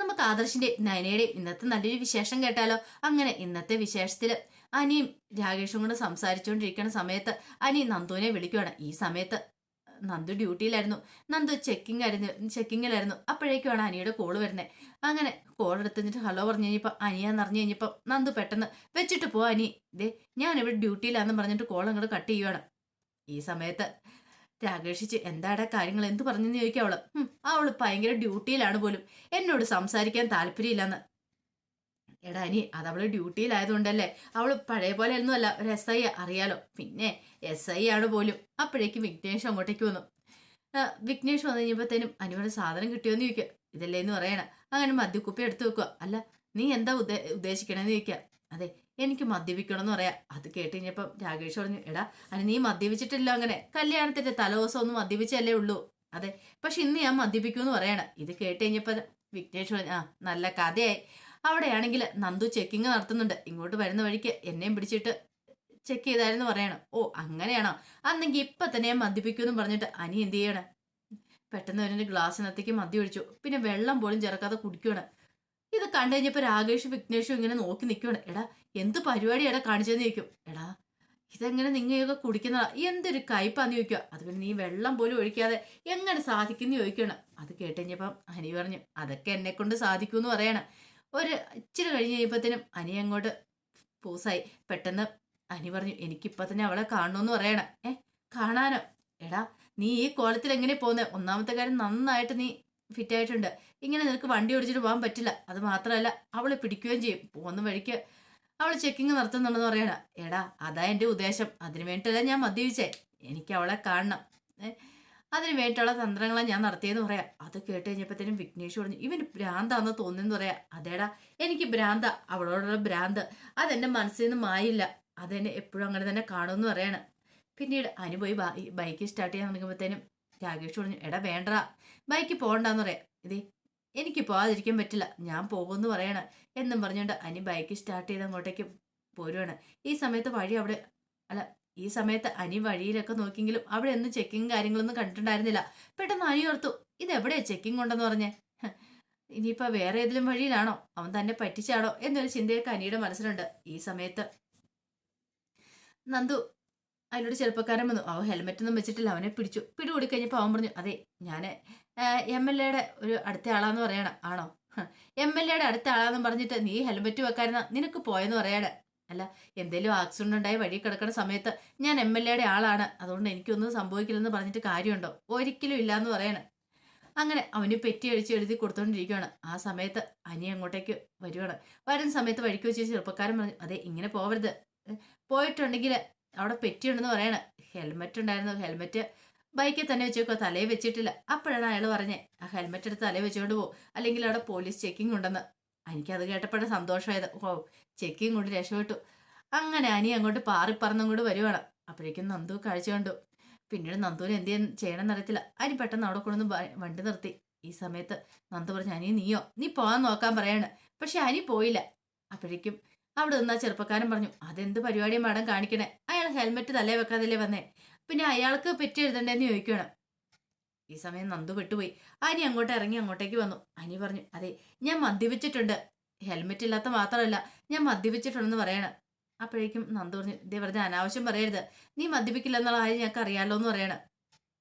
നമുക്ക് ആദർശിന്റെ നയനയുടെയും ഇന്നത്തെ നല്ലൊരു വിശേഷം കേട്ടാലോ? അങ്ങനെ ഇന്നത്തെ വിശേഷത്തിൽ അനിയും രാകേഷും കൂടെ സംസാരിച്ചുകൊണ്ടിരിക്കുന്ന സമയത്ത് അനി നന്ദുവിനെ വിളിക്കുവാണ്. ഈ സമയത്ത് നന്ദു ഡ്യൂട്ടിയിലായിരുന്നു. നന്ദു ചെക്കിംഗ് ആയിരുന്നു ചെക്കിങ്ങിലായിരുന്നു. അപ്പോഴേക്കുമാണ് അനിയുടെ കോൾ വരുന്നത് അങ്ങനെ കോൾ എടുത്തിട്ട് ഹലോ പറഞ്ഞു കഴിഞ്ഞപ്പോൾ അനിയാന്ന് അറിഞ്ഞു കഴിഞ്ഞപ്പോൾ നന്ദു പെട്ടെന്ന് വെച്ചിട്ട് പോ അനി. ദേ ഞാനിവിടെ ഡ്യൂട്ടിയിലാന്ന് പറഞ്ഞിട്ട് കോൾ അങ്ങോട്ട് കട്ട് ചെയ്യുവാണ്. ഈ സമയത്ത് രാകേഷിച്ച് എന്താടാ കാര്യങ്ങൾ? എന്ത് പറഞ്ഞെന്ന് ചോദിക്കുക അവൾ. "ഉം, അവൾ ഭയങ്കര ഡ്യൂട്ടിയിലാണ് പോലും. എന്നോട് സംസാരിക്കാൻ താല്പര്യമില്ലെന്ന്. എടാ ഇനി അത് അവൾ ഡ്യൂട്ടിയിലായതുകൊണ്ടല്ലേ? അവൾ പഴയ പോലെ ഒന്നും അല്ല. ഒരു എസ് ഐ അറിയാലോ. പിന്നെ എസ് ഐ ആണ് പോലും. അപ്പോഴേക്കും വിഘ്നേഷ് അങ്ങോട്ടേക്ക് വന്നു. വിഘ്നേഷ് വന്നു കഴിഞ്ഞപ്പോഴത്തേനും അനിവന് സാധനം കിട്ടിയോന്ന് ചോദിക്കുക ഇതല്ലേ എന്ന് പറയണ. അങ്ങനെ മദ്യക്കുപ്പി എടുത്തു വെക്കുക അല്ല നീ എന്താ ഉദ്ദേ ഉദ്ദേശിക്കണേന്ന് ചോദിക്കുക അതെ എനിക്ക് മദ്യപിക്കണം എന്ന് പറയാം. അത് കേട്ട് കഴിഞ്ഞപ്പം രാകേഷ് പറഞ്ഞു എടാ അനി നീ മദ്യപിച്ചിട്ടില്ല അങ്ങനെ. കല്യാണത്തിന്റെ തലേദിവസം ഒന്ന് മദ്യപിച്ചല്ലേ ഉള്ളൂ. അതെ. പക്ഷെ ഇന്ന് ഞാൻ മദ്യപിക്കൂന്ന് പറയണം. ഇത് കേട്ട് കഴിഞ്ഞപ്പം വിഘ്നേഷ് പറഞ്ഞു ആ നല്ല കഥയായി. അവിടെയാണെങ്കിൽ നന്ദു ചെക്കിങ് നടത്തുന്നുണ്ട്. ഇങ്ങോട്ട് വരുന്ന വഴിക്ക് എന്നെയും പിടിച്ചിട്ട് ചെക്ക് ചെയ്തായിരുന്നു പറയണം. ഓ അങ്ങനെയാണോ? അന്നെങ്കിൽ ഇപ്പൊ തന്നെ ഞാൻ മദ്യപിക്കുമെന്ന് പറഞ്ഞിട്ട് അനി എന്ത് ചെയ്യണം? പെട്ടെന്ന് അവരുടെ ഗ്ലാസ്സിനകത്തേക്ക് മദ്യം ഒഴിച്ചു. പിന്നെ വെള്ളം പോലും ചേർക്കാതെ കുടിക്കുകയാണ് ഇത് കണ്ടു കഴിഞ്ഞപ്പോൾ രാകേഷ് വിഘ്നേഷും ഇങ്ങനെ നോക്കി നിൽക്കുകയാണ് എടാ എന്ത് ഇട കാണിച്ചതെന്ന് ചോദിക്കും. എടാ ഇതെങ്ങനെ നിങ്ങയൊക്കെ കുടിക്കുന്നതാ? എന്തൊരു കയ്പാന്ന് ചോദിക്കുക അത് പിന്നെ നീ വെള്ളം പോലും ഒഴിക്കാതെ എങ്ങനെ സാധിക്കുന്നു ചോദിക്കണം അത് കേട്ട് കഴിഞ്ഞപ്പം അനി പറഞ്ഞു അതൊക്കെ എന്നെ കൊണ്ട് സാധിക്കുമെന്ന് പറയണം. ഒരു ഇച്ചിരി കഴിഞ്ഞ് കഴിയുമ്പോഴത്തേനും അനി അങ്ങോട്ട് പൂസായി. പെട്ടെന്ന് അനി പറഞ്ഞു എനിക്കിപ്പം തന്നെ അവളെ കാണണമെന്ന് പറയണം. ഏ കാണാനോ? എടാ നീ ഈ കോലത്തിൽ എങ്ങനെ പോകുന്നത് ഒന്നാമത്തെ കാര്യം നന്നായിട്ട് നീ ഫിറ്റായിട്ടുണ്ട് ഇങ്ങനെ നിനക്ക് വണ്ടി ഓടിച്ചിട്ട് പോകാൻ പറ്റില്ല. അത് മാത്രമല്ല അവളെ പിടിക്കുകയും ചെയ്യും. പോകുന്ന വഴിക്ക് അവൾ ചെക്കിങ് നടത്തുന്നുണ്ടെന്ന് പറയണ. എടാ അതാ എന്റെ ഉദ്ദേശം. അതിനു വേണ്ടിയിട്ടല്ല ഞാൻ മദ്യപിച്ചേ. എനിക്ക് അവളെ കാണണം. അതിന് വേണ്ടിയിട്ടുള്ള തന്ത്രങ്ങളാണ് ഞാൻ നടത്തിയെന്ന് പറയാം. അത് കേട്ട് കഴിഞ്ഞപ്പോഴത്തേനും വിഘ്നേഷ് പറഞ്ഞു ഇവന് ഭ്രാന്താന്ന് തോന്നുന്നു പറയാം. അതേടാ എനിക്ക് ഭ്രാന്ത. അവളോടുള്ള ഭ്രാന്ത്. അതെന്റെ മനസ്സിൽ നിന്ന് മായില്ല. അതെന്നെ എപ്പോഴും അങ്ങനെ തന്നെ കാണുമെന്ന് പറയാണ്. പിന്നീട് അനുപോയി ബൈക്ക് സ്റ്റാർട്ട് ചെയ്യാൻ തുടങ്ങുമ്പോഴത്തേനും രാകേഷ് പറഞ്ഞു എടാ വേണ്ടടാ. ബൈക്ക് പോകണ്ടെന്ന് പറയാം. ഇതേ എനിക്ക് പോകാതിരിക്കാൻ പറ്റില്ല. ഞാൻ പോകുമെന്ന് പറയണം. എന്നും പറഞ്ഞുകൊണ്ട് അനി ബൈക്ക് സ്റ്റാർട്ട് ചെയ്ത് അങ്ങോട്ടേക്ക് പോരുവാണ്. ഈ സമയത്ത് വഴി അവിടെ അല്ല ഈ സമയത്ത് അനി വഴിയിലൊക്കെ നോക്കിയെങ്കിലും അവിടെ ഒന്നും ചെക്കിങ് കാര്യങ്ങളൊന്നും കണ്ടിട്ടുണ്ടായിരുന്നില്ല. പെട്ടെന്ന് അനി ഓർത്തു ഇത് എവിടെയാ ചെക്കിങ് ഉണ്ടെന്ന് പറഞ്ഞേ ഇനിയിപ്പോൾ വേറെ ഏതെങ്കിലും വഴിയിലാണോ? അവൻ തന്നെ പറ്റിച്ചാണോ? എന്നൊരു ചിന്തയൊക്കെ അനിയുടെ മനസ്സിലുണ്ട്. ഈ സമയത്ത് നന്ദു അതിനോട് ചെറുപ്പക്കാരൻ വന്നു. അവൻ ഹെൽമെറ്റ് ഒന്നും വെച്ചിട്ടില്ല. അവനെ പിടിച്ചു. പിടികൂടി കഴിഞ്ഞപ്പോൾ അവൻ പറഞ്ഞു അതെ ഞാൻ എം എൽ എയുടെ ഒരു അടുത്ത ആളാന്ന് പറയണം. ആണോ? എം എൽ എയുടെ അടുത്ത ആളാന്ന് പറഞ്ഞിട്ട് നീ ഹെൽമെറ്റ് വെക്കാരുന്ന നിനക്ക് പോയെന്ന് പറയണേ. അല്ല എന്തേലും ആക്സിഡന്റ് ഉണ്ടായി വഴി കിടക്കുന്ന സമയത്ത് ഞാൻ എം എൽ എയുടെ ആളാണ്. അതുകൊണ്ട് എനിക്കൊന്നും സംഭവിക്കില്ലെന്ന് പറഞ്ഞിട്ട് കാര്യമുണ്ടോ? ഒരിക്കലും ഇല്ല എന്ന് പറയണേ. അങ്ങനെ അവന് പെറ്റി അടിച്ച് എഴുതി കൊടുത്തോണ്ടിരിക്കുകയാണ് ആ സമയത്ത് അനി അങ്ങോട്ടേക്ക് വരുവാണ്. വരുന്ന സമയത്ത് വഴിക്ക് വെച്ച് ചെറുപ്പക്കാരൻ പറഞ്ഞു അതെ ഇങ്ങനെ പോവരുത്. പോയിട്ടുണ്ടെങ്കിൽ അവിടെ പെറ്റിയുണ്ടെന്ന് പറയണേ. ഹെൽമെറ്റ് ഉണ്ടായിരുന്നു. ഹെൽമെറ്റ് ബൈക്കിൽ തന്നെ വെച്ചേക്കോ തലയിൽ വെച്ചിട്ടില്ല. അപ്പോഴാണ് അയാൾ പറഞ്ഞേ ആ ഹെൽമെറ്റ് എടുത്ത് തലയിൽ വെച്ചുകൊണ്ട് പോകും അല്ലെങ്കിൽ അവിടെ പോലീസ് ചെക്കിംഗ് ഉണ്ടെന്ന്. എനിക്കത് കേട്ടപ്പോഴേ സന്തോഷമായത്. ഓ ചെക്കിംഗ് കൊണ്ട് രക്ഷപ്പെട്ടു. അങ്ങനെ അനി അങ്ങോട്ട് പാറി കൂടി വരുവാണ്. അപ്പോഴേക്കും നന്ദു കാഴ്ച കണ്ടു. പിന്നീട് നന്ദുവിന് എന്ത് ചെയ്യണമെന്ന് അറിയത്തില്ല. അനി പെട്ടെന്ന് അവിടെ കൊണ്ടുവന്ന് വണ്ടി നിർത്തി. ഈ സമയത്ത് നന്ദു പറഞ്ഞു അനി നീയോ? നീ പോകാൻ നോക്കാൻ പറയാണ്. പക്ഷെ അനി പോയില്ല. അപ്പോഴേക്കും അവിടെ നിന്ന് ആ ചെറുപ്പക്കാരൻ പറഞ്ഞു അതെന്ത് പരിപാടിയും മാഡം കാണിക്കണേ? അയാൾ ഹെൽമെറ്റ് തലേ വെക്കാതല്ലേ വന്നേ. പിന്നെ അയാൾക്ക് പെറ്റി എഴുതണ്ടേന്ന് ചോദിക്കുകയാണ് ഈ സമയം നന്ദു പെട്ടുപോയി. അനി അങ്ങോട്ട് ഇറങ്ങി അങ്ങോട്ടേക്ക് വന്നു. അനി പറഞ്ഞു അതെ ഞാൻ മദ്യപിച്ചിട്ടുണ്ട്. ഹെൽമെറ്റ് ഇല്ലാത്ത മാത്രമല്ല ഞാൻ മദ്യപിച്ചിട്ടുണ്ടെന്ന് പറയണം. അപ്പോഴേക്കും നന്ദു പറഞ്ഞു ഇതേ വെറുതെ അനാവശ്യം പറയരുത്. നീ മദ്യപിക്കില്ല എന്നുള്ള കാര്യം ഞങ്ങൾക്ക് അറിയാലോ എന്ന് പറയണം.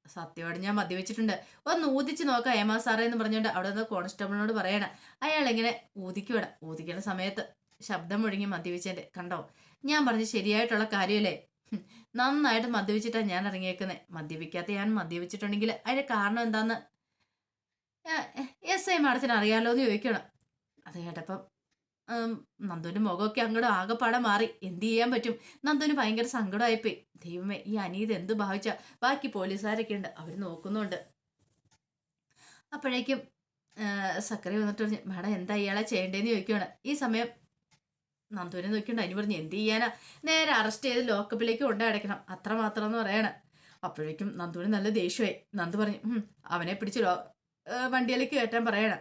സത്യോട് ഞാൻ മദ്യപിച്ചിട്ടുണ്ട്. ഒന്ന് ഊതിച്ച് നോക്കാം ഏമാ സാറേ എന്ന് പറഞ്ഞുകൊണ്ട് അവിടെ നിന്ന് കോൺസ്റ്റബിളിനോട് പറയണം. അയാൾ ഇങ്ങനെ ഊതിക്കുവേണം. ഊതിക്കുന്ന സമയത്ത് ശബ്ദം മുഴുങ്ങി മദ്യപിച്ചതിന്റെ കണ്ടോ ഞാൻ പറഞ്ഞ് ശരിയായിട്ടുള്ള കാര്യമല്ലേ? നന്നായിട്ട് മദ്യപിച്ചിട്ടാണ് ഞാൻ ഇറങ്ങിയേക്കുന്നത് മദ്യപിക്കാത്ത ഞാൻ മദ്യപിച്ചിട്ടുണ്ടെങ്കിൽ അതിന്റെ കാരണം എന്താന്ന്? എസ് ഐ മാഡത്തിന് അറിയാലോ എന്ന് ചോദിക്കണം. അത് കേട്ടപ്പം നന്ദുവിന്റെ മുഖമൊക്കെ അങ്ങോട്ട് ആകെപ്പാടെ മാറി. എന്ത് ചെയ്യാൻ പറ്റും? നന്ദുവിന് ഭയങ്കര സങ്കടമായിപ്പോയി. ദൈവമേ ഈ അനീത് എന്ത് ഭാവിച്ച? ബാക്കി പോലീസുകാരൊക്കെ ഉണ്ട്. അവർ നോക്കുന്നുണ്ട്. അപ്പോഴേക്കും സക്കറി വന്നിട്ട് പറഞ്ഞു മാഡം എന്താ ഇയാളെ ചെയ്യേണ്ടതെന്ന് ചോദിക്കുകയാണ് ഈ സമയം നന്ദുവിനെ നോക്കിയുണ്ട് അതിന് പറഞ്ഞു എന്ത് ചെയ്യാനാ? നേരെ അറസ്റ്റ് ചെയ്ത് ലോക്കപ്പിലേക്ക് കൊണ്ടടക്കണം അത്ര മാത്രം എന്ന് പറയണം. അപ്പോഴേക്കും നന്ദുവിന് നല്ല ദേഷ്യമായി. നന്ദു പറഞ്ഞു അവനെ പിടിച്ച് ലോ വണ്ടിയിലേക്ക് കയറ്റാൻ പറയണം.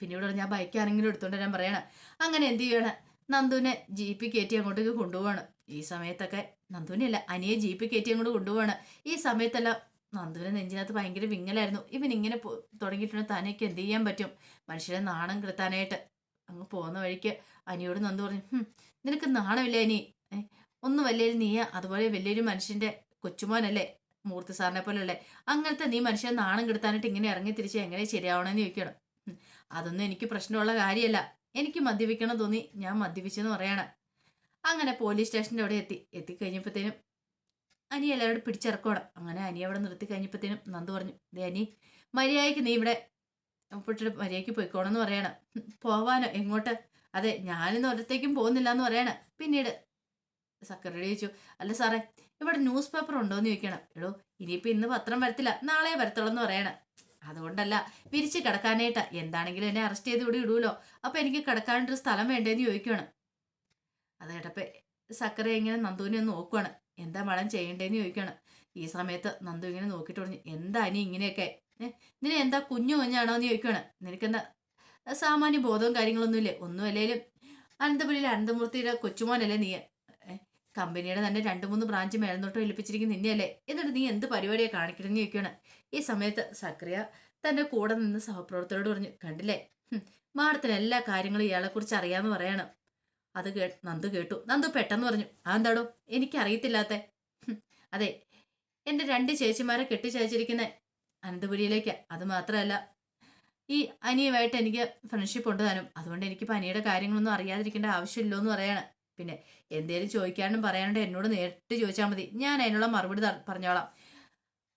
പിന്നീട് പറഞ്ഞു ഞാൻ ബൈക്ക് ആരെങ്കിലും എടുത്തോണ്ട് വരാൻ പറയണം. അങ്ങനെ എന്ത് ചെയ്യണം? നന്ദുവിനെ ജീപ്പിൽ കയറ്റി അങ്ങോട്ടേക്ക് കൊണ്ടുപോകണം ഈ സമയത്തൊക്കെ നന്ദുവിനെ അല്ല അനിയെ ജീപ്പിൽ കയറ്റി അങ്ങോട്ട് കൊണ്ടുപോകണം ഈ സമയത്തെല്ലാം നന്ദുവിനെ നെഞ്ചിനകത്ത് ഭയങ്കര വിങ്ങലായിരുന്നു. ഇവൻ ഇങ്ങനെ തുടങ്ങിയിട്ടുണ്ടെങ്കിൽ തനിക്ക് എന്ത് ചെയ്യാൻ പറ്റും? മനുഷ്യരെ നാണം കെടുത്താനായിട്ട്. അങ്ങ് പോകുന്ന വഴിക്ക് അനിയോട് നന്ദു പറഞ്ഞു. നിനക്ക് നാണമില്ല ഇനി? ഒന്ന് വലിയൊരു നീയ അതുപോലെ വലിയൊരു മനുഷ്യന്റെ കൊച്ചുമോനല്ലേ? മൂർത്തി സാറിനെ പോലെയല്ലേ അങ്ങനത്തെ നീ മനുഷ്യൻ നാണം കെടുത്താനായിട്ട് ഇങ്ങനെ ഇറങ്ങി തിരിച്ച് എങ്ങനെ ശരിയാവണമെന്ന് ചോദിക്കണം. അതൊന്നും എനിക്ക് പ്രശ്നമുള്ള കാര്യമല്ല. എനിക്ക് മദ്യപിക്കണം തോന്നി ഞാൻ മദ്യപിച്ചെന്ന് പറയാണ്. അങ്ങനെ പോലീസ് സ്റ്റേഷന്റെ അവിടെ എത്തി. എത്തിക്കഴിഞ്ഞപ്പോഴത്തേനും അനി എല്ലാവരോടും പിടിച്ചിറക്കണം അങ്ങനെ അനി അവിടെ നിർത്തി കഴിഞ്ഞപ്പോഴത്തേനും നന്ദു പറഞ്ഞു. ദേ അനി മര്യാദയ്ക്ക് നീ ഇവിടെ പൊട്ടിട്ട് മര്യാദയ്ക്ക് പോയിക്കോണെന്ന് പറയണം. "ഉം, പോവാനോ? എങ്ങോട്ട്? അതെ ഞാനിന്ന് ഒരത്തേക്കും പോകുന്നില്ല എന്ന് പറയണം. പിന്നീട് സെക്രട്ടറി ചോദിച്ചു അല്ല സാറേ ഇവിടെ ന്യൂസ് പേപ്പർ ഉണ്ടോ എന്ന് ചോദിക്കണം എടോ ഇനിയിപ്പോൾ ഇന്ന് പത്രം വരത്തില്ല നാളെ വരത്തുള്ളൂ എന്ന് പറയണം. അതുകൊണ്ടല്ല വിരിച്ച് കിടക്കാനായിട്ടാ. എന്താണെങ്കിലും എന്നെ അറസ്റ്റ് ചെയ്ത് ഇവിടെ ഇടൂലോ? അപ്പം എനിക്ക് കിടക്കാനൊരു സ്ഥലം വേണ്ടേന്ന് ചോദിക്കുവാണ് അത് കേട്ടപ്പോൾ സക്കര ഇങ്ങനെ നന്ദുവിനെ ഒന്ന് നോക്കുവാണ്. എന്താ മഴം ചെയ്യേണ്ടതെന്ന് ചോദിക്കുകയാണ്. ഈ സമയത്ത് നന്ദു ഇങ്ങനെ നോക്കിയിട്ട് പറഞ്ഞു എന്താ ഇനി ഇങ്ങനെയൊക്കെ? ഏഹ് നിന്നെ എന്താ കുഞ്ഞു കുഞ്ഞാണോ എന്ന് ചോദിക്കുകയാണ് നിനക്കെന്താ സാമാന്യ ബോധവും കാര്യങ്ങളൊന്നുമില്ലേ? അല്ലെങ്കിലും അനന്തപുരിയിലെ അനന്തമൂർത്തിയുടെ കൊച്ചുമോനല്ലേ നീ കമ്പനിയുടെ തന്നെ രണ്ട് മൂന്ന് ബ്രാഞ്ച് മേൽനോട്ടം ഏൽപ്പിച്ചിരിക്കുന്ന നിന്നെയല്ലേ? എന്നിട്ട് നീ എന്ത് പരിപാടിയാണ് കാണിക്കണമെന്ന് ചോദിക്കുകയാണ് ഈ സമയത്ത് സക്രിയ തന്റെ കൂടെ നിന്ന് സഹപ്രവർത്തകരോട് പറഞ്ഞു കണ്ടില്ലേ? മാഡത്തിന് എല്ലാ കാര്യങ്ങളും ഇയാളെക്കുറിച്ച് അറിയാമെന്ന് പറയാണ്. അത് കേ നന്ദു കേട്ടു. നന്ദു പെട്ടെന്ന് പറഞ്ഞു അതെന്താടോ? എനിക്കറിയത്തില്ലാത്ത. അതെ എന്റെ രണ്ട് ചേച്ചിമാരെ കെട്ടിച്ചയച്ചിരിക്കുന്ന അനന്തപുരിയിലേക്ക്. അത് മാത്രമല്ല ഈ അനിയുമായിട്ട് എനിക്ക് ഫ്രണ്ട്ഷിപ്പ് ഉണ്ട് താനും. അതുകൊണ്ട് എനിക്ക് പനിയുടെ കാര്യങ്ങളൊന്നും അറിയാതിരിക്കേണ്ട ആവശ്യമില്ലോ എന്ന് പറയാണ്. പിന്നെ എന്തേലും ചോദിക്കാനും പറയാനുണ്ട് എന്നോട് നേരിട്ട് ചോദിച്ചാൽ മതി. ഞാൻ അതിനുള്ള മറുപടി പറഞ്ഞോളാം.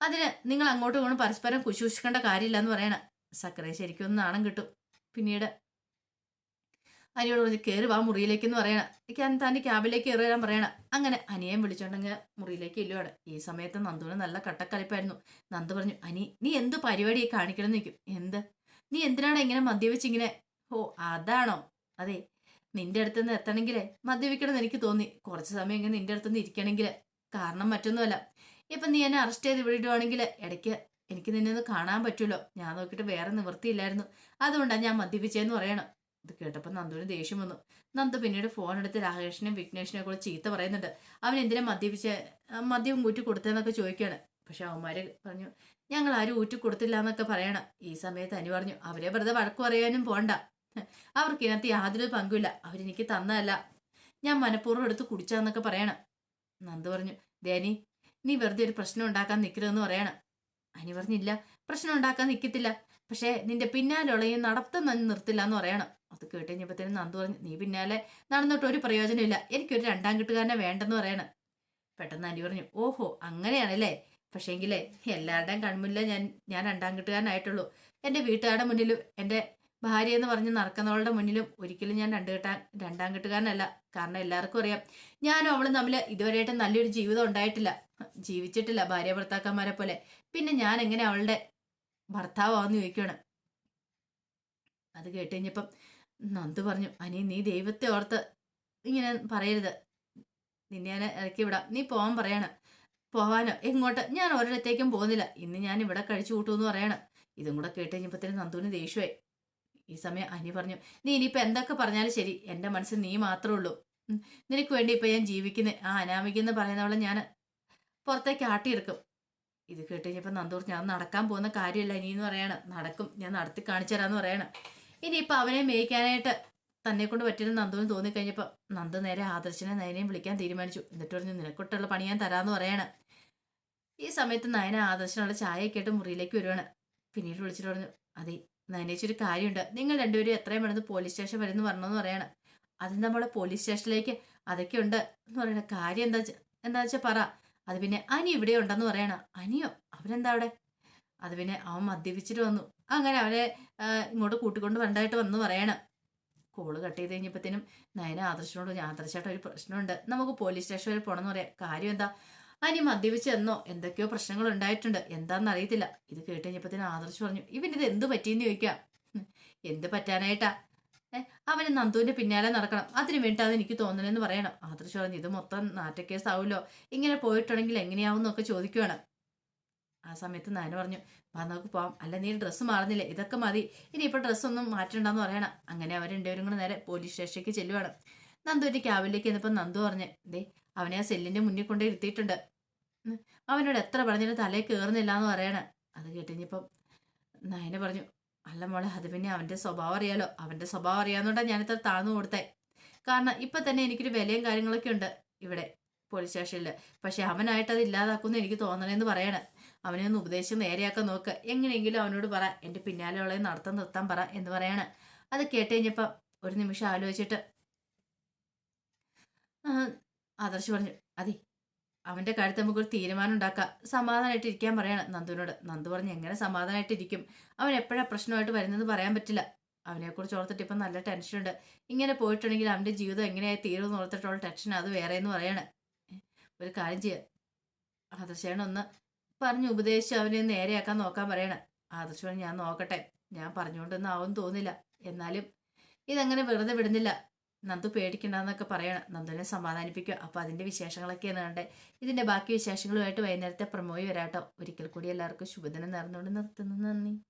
അതിന് നിങ്ങൾ അങ്ങോട്ടും ഇങ്ങോട്ടും പരസ്പരം കുശൂഷിക്കേണ്ട കാര്യമില്ല എന്ന് പറയണം. സക്കറെ ശരിക്കും ഒന്ന് നാണം കിട്ടും. പിന്നീട് അനിയോട് പറഞ്ഞ് കയറി വാ മുറിയിലേക്ക് എന്ന് പറയണ. എനിക്ക് തന്റെ ക്യാബിലേക്ക് കയറി വരാൻ പറയണ? അങ്ങനെ അനിയൻ വിളിച്ചോണ്ടെങ്കിൽ മുറിയിലേക്ക് ഇല്ലുവാണ് ഈ സമയത്ത് നന്ദുവിന് നല്ല കട്ടക്കലിപ്പായിരുന്നു. നന്ദു പറഞ്ഞു അനി നീ എന്ത് പരിപാടി കാണിക്കണം നിൽക്കും എന്ത്? നീ എന്തിനാണ് ഇങ്ങനെ മദ്യപിച്ച് ഇങ്ങനെ ഓ അതാണോ? അതെ നിന്റെ അടുത്തുനിന്ന് എത്തണമെങ്കിലേ മദ്യപിക്കണം എനിക്ക് തോന്നി. കുറച്ച് സമയം ഇങ്ങനെ നിന്റെ അടുത്തുനിന്ന് ഇരിക്കണമെങ്കിൽ കാരണം മറ്റൊന്നുമല്ല. ഇപ്പൊ നീ എന്നെ അറസ്റ്റ് ചെയ്ത് വിടുവാണെങ്കിൽ ഇടയ്ക്ക് എനിക്ക് നിന്നെ ഒന്ന് കാണാൻ പറ്റുമല്ലോ. ഞാൻ നോക്കിയിട്ട് വേറെ നിവൃത്തിയില്ലായിരുന്നു. അതുകൊണ്ടാണ് ഞാൻ മദ്യപിച്ചതെന്ന് പറയണം. ഇത് കേട്ടപ്പോൾ നന്ദുവിന് ദേഷ്യം വന്നു. നന്ദു പിന്നീട് ഫോൺ എടുത്ത് രാകേഷിനെയും വിഘ്നേഷിനെയും കൂടെ ചീത്ത പറയുന്നുണ്ട്. അവൻ എന്തിനാ മദ്യപിച്ച? മദ്യം ഊറ്റി കൊടുത്തതെന്നൊക്കെ ചോദിക്കുകയാണ്. പക്ഷെ അവന്മാര് പറഞ്ഞു ഞങ്ങൾ ആരും ഊറ്റി കൊടുത്തില്ല എന്നൊക്കെ പറയണം. ഈ സമയത്ത് അനി പറഞ്ഞു അവരെ വെറുതെ വഴക്കു പറയാനും പോണ്ട. അവർക്ക് ഇതിനകത്ത് യാതൊരു പങ്കുമില്ല. അവരെനിക്ക് തന്നതല്ല. ഞാൻ മനഃപൂർവം എടുത്ത് കുടിച്ചാന്നൊക്കെ പറയണം. നന്ദു പറഞ്ഞു ദേനി നീ വെറുതെ ഒരു പ്രശ്നം ഉണ്ടാക്കാൻ നിൽക്കരുതെന്ന് പറയണം. അനി പറഞ്ഞില്ല പ്രശ്നം ഉണ്ടാക്കാൻ നിൽക്കത്തില്ല. പക്ഷേ നിന്റെ പിന്നാലെ ഈ നടത്തം നിർത്തില്ല എന്ന് പറയണം. അത് കേട്ട് കഴിഞ്ഞപ്പോഴത്തേനും നന്ദു പറഞ്ഞു നീ പിന്നാലെ നടന്നിട്ട് ഒരു പ്രയോജനമില്ല എനിക്കൊരു രണ്ടാം കെട്ടുകാരനെ വേണ്ടെന്ന് പറയണം. പെട്ടെന്ന് അനി പറഞ്ഞു ഓഹോ അങ്ങനെയാണല്ലേ? പക്ഷേങ്കിലേ എല്ലാവരുടെയും കൺമുന്നിലേ ഞാൻ ഞാൻ രണ്ടാം കെട്ടുകാരനായിട്ടുള്ളൂ. എന്റെ വീട്ടുകാരുടെ മുന്നിലും എന്റെ ഭാര്യ എന്ന് പറഞ്ഞ് നടക്കുന്നവളുടെ മുന്നിലും ഒരിക്കലും ഞാൻ രണ്ട് കെട്ടാൻ രണ്ടാം കെട്ടുകാരനല്ല. കാരണം എല്ലാവർക്കും അറിയാം ഞാനും അവളും തമ്മിൽ ഇതുവരെയായിട്ട് നല്ലൊരു ജീവിതം ഉണ്ടായിട്ടില്ല. ജീവിച്ചിട്ടില്ല ഭാര്യ ഭർത്താക്കന്മാരെ പോലെ. പിന്നെ ഞാൻ എങ്ങനെ അവളുടെ ഭർത്താവാന്ന് ചോദിക്കുകയാണ് അത് കേട്ട് കഴിഞ്ഞപ്പം നന്ദു പറഞ്ഞു അനി നീ ദൈവത്തെ ഓർത്ത് ഇങ്ങനെ പറയരുത്. നിന്നെ ഞാൻ ഇറക്കി വിടാം. നീ പോവാൻ പറയാണ്. പോവാനോ? എങ്ങോട്ട്? ഞാൻ ഒരിടത്തേക്കും പോകുന്നില്ല. ഇന്ന് ഞാൻ ഇവിടെ കഴിച്ചു കൂട്ടുമെന്ന് പറയാണ്. ഇതും കൂടെ കേട്ട് കഴിഞ്ഞപ്പോഴത്തേനും നന്ദുവിന് ദേഷ്യമായി. ഈ സമയം അനി പറഞ്ഞു നീ ഇനിയിപ്പോൾ എന്തൊക്കെ പറഞ്ഞാലും ശരി. എന്റെ മനസ്സിൽ നീ മാത്രമേ ഉള്ളൂ. നിനക്ക് വേണ്ടി ഇപ്പം ഞാൻ ജീവിക്കുന്നത് ആ അനാമികെന്ന് പറയുന്നവളെ ഞാൻ പുറത്തേക്ക് ആട്ടിയെടുക്കും. ഇത് കേട്ട് കഴിഞ്ഞപ്പോൾ നന്ദു പറഞ്ഞു അത് നടക്കാൻ പോകുന്ന കാര്യമല്ല ഇനി എന്ന് പറയാണ്. നടക്കും. ഞാൻ നടത്തി കാണിച്ചു തരാമെന്ന് പറയാണ്. ഇനിയിപ്പോൾ അവനെ മേയ്ക്കാനായിട്ട് തന്നെ കൊണ്ട് പറ്റില്ല നന്ദുവിന് തോന്നിക്കഴിഞ്ഞപ്പോൾ നന്ദു നേരെ ആദർശനെ നയനെയും വിളിക്കാൻ തീരുമാനിച്ചു. എന്നിട്ട് പറഞ്ഞു നിനക്കൊട്ടുള്ള പണി ഞാൻ തരാമെന്ന് പറയാണ്. ഈ സമയത്ത് നയന ആദർശനുള്ള ചായയൊക്കെ ആയിട്ട് മുറിയിലേക്ക് വരുവാണ്. പിന്നീട് വിളിച്ചിട്ട് പറഞ്ഞു അതെ നയനേച്ചി ഒരു കാര്യമുണ്ട്. നിങ്ങൾ രണ്ടുപേരും എത്രയും വേണമെന്ന് പോലീസ് സ്റ്റേഷൻ വരുന്നു പറഞ്ഞെന്ന് പറയാണ്. അത് നമ്മളെ പോലീസ് സ്റ്റേഷനിലേക്ക് അതൊക്കെ ഉണ്ട് എന്ന് പറയണ. കാര്യം എന്താ എന്താ വെച്ചാൽ പറ. അത് പിന്നെ അനി ഇവിടെ ഉണ്ടെന്ന് പറയണ. അനിയോ? അവനെന്താ അവിടെ? അത് പിന്നെ അവൻ മദ്യപിച്ചിട്ട് വന്നു. അങ്ങനെ അവരെ ഇങ്ങോട്ട് കൂട്ടിക്കൊണ്ട് വരണ്ടായിട്ട് വന്ന് പറയണം. കോൾ കട്ട് ചെയ്ത് കഴിഞ്ഞപ്പോഴത്തേനും നയന ആദർശനോട് ആദർശമായിട്ട് ഒരു പ്രശ്നമുണ്ട്. നമുക്ക് പോലീസ് സ്റ്റേഷൻ വരെ പോകണമെന്ന് പറയാം. കാര്യം എന്താ? അനി മദ്യപിച്ച് എന്നോ എന്തൊക്കെയോ പ്രശ്നങ്ങൾ ഉണ്ടായിട്ടുണ്ട്. എന്താണെന്ന് അറിയത്തില്ല. ഇത് കേട്ട് കഴിഞ്ഞപ്പോഴത്തേനും ആദർശ് പറഞ്ഞു ഇവൻ ഇത് എന്ത് പറ്റിയെന്ന് ചോദിക്കാം. എന്ത് പറ്റാനായിട്ടാ? അവന് നന്ദുവിന്റെ പിന്നാലെ നടക്കണം. അതിന് അത് എനിക്ക് തോന്നണെന്ന് പറയണം. ആദർശ് പറഞ്ഞു ഇത് മൊത്തം നാറ്റക്കേസ് ആവുമല്ലോ ഇങ്ങനെ പോയിട്ടുണ്ടെങ്കിൽ എങ്ങനെയാവും എന്നൊക്കെ ചോദിക്കുവാണ്. ആ സമയത്ത് നാന പറഞ്ഞു വാ നമുക്ക് പോവാം. അല്ല നീ ഡ്രസ്സ് മാറുന്നില്ലേ? ഇതൊക്കെ മതി. ഇനി ഇപ്പൊ ഡ്രസ്സൊന്നും മാറ്റണ്ടെന്ന് പറയണം അങ്ങനെ അവർ രണ്ടുപേരും കൂടെ നേരെ പോലീസ് സ്റ്റേഷനിലേക്ക് ചെല്ലുവാണ്. നന്ദു ഒരു ക്യാബിലേക്ക് ചെന്നപ്പോൾ നന്ദു പറഞ്ഞു ദേ അവനെ ആ സെല്ലിന്റെ മുന്നിൽ കൊണ്ട് ഇരുത്തിയിട്ടുണ്ട്. അവനോട് എത്ര പറഞ്ഞാലും തലയിൽ കയറുന്നില്ല എന്ന് പറയണ. അത് കേട്ടിപ്പം നയന പറഞ്ഞു അല്ല മോളെ അത് പിന്നെ അവന്റെ സ്വഭാവം അറിയാലോ. അവന്റെ സ്വഭാവം അറിയാവുന്നതുകൊണ്ടാണ് ഞാനിത്ര താഴ്ന്നു കൊടുത്തേ. കാരണം ഇപ്പൊ തന്നെ എനിക്കൊരു വിലയും കാര്യങ്ങളൊക്കെ ഉണ്ട് ഇവിടെ പോലീസ് സ്റ്റേഷനിൽ പക്ഷെ അവനായിട്ട് അത് ഇല്ലാതാക്കുമെന്ന് എനിക്ക് തോന്നണേന്ന് പറയണ. അവനെ ഒന്ന് ഉപദേശിച്ച് നേരെയാക്കാൻ നോക്ക്. എങ്ങനെയെങ്കിലും അവനോട് പറ. എന്റെ ഉള്ള നടത്തം നിർത്താൻ പറ എന്ന് പറയാണ്. അത് കേട്ട് കഴിഞ്ഞപ്പം ഒരു നിമിഷം ആലോചിച്ചിട്ട് ആദർശ് പറഞ്ഞു അതെ അവന്റെ കാര്യത്തിൽ നമുക്കൊരു തീരുമാനം ഉണ്ടാക്കാം. സമാധാനമായിട്ട് ഇരിക്കാൻ പറയണം നന്ദുവിനോട്. നന്ദു പറഞ്ഞു എങ്ങനെ സമാധാനമായിട്ട് ഇരിക്കും? അവൻ എപ്പോഴാണ് പ്രശ്നമായിട്ട് വരുന്നത് പറയാൻ പറ്റില്ല. അവനെക്കുറിച്ച് ഓർത്തിട്ട് ഇപ്പം നല്ല ടെൻഷനുണ്ട് ഇങ്ങനെ പോയിട്ടുണ്ടെങ്കിൽ അവന്റെ ജീവിതം എങ്ങനെയായി തീരുമെന്ന് ഓർത്തിട്ടുള്ള ടെൻഷൻ അത് വേറെ എന്ന് പറയണേ ഒരു കാര്യം ചെയ്യുക ആദർശേണ് ഒന്ന് പറഞ്ഞു ഉപദേശിച്ച് അവനെ നേരെയാക്കാൻ നോക്കാൻ പറയണ. ആദർശ ഞാൻ നോക്കട്ടെ. ഞാൻ പറഞ്ഞുകൊണ്ടൊന്നും ആവും തോന്നില്ല. എന്നാലും ഇതങ്ങനെ വെറുതെ വിടുന്നില്ല. നന്ദു പേടിക്കണ്ടെന്നൊക്കെ പറയണം. നന്ദുവിനെ സമാധാനിപ്പിക്കുക. അപ്പോൾ അതിന്റെ വിശേഷങ്ങളൊക്കെയാണ് കണ്ടേ. ഇതിന്റെ ബാക്കി വിശേഷങ്ങളുമായിട്ട് വൈകുന്നേരത്തെ പ്രമോയി വരാട്ടോ. ഒരിക്കൽ കൂടി എല്ലാവർക്കും ശുഭദിനം നേർന്നുകൊണ്ട് നിർത്തുന്നു. നന്ദി.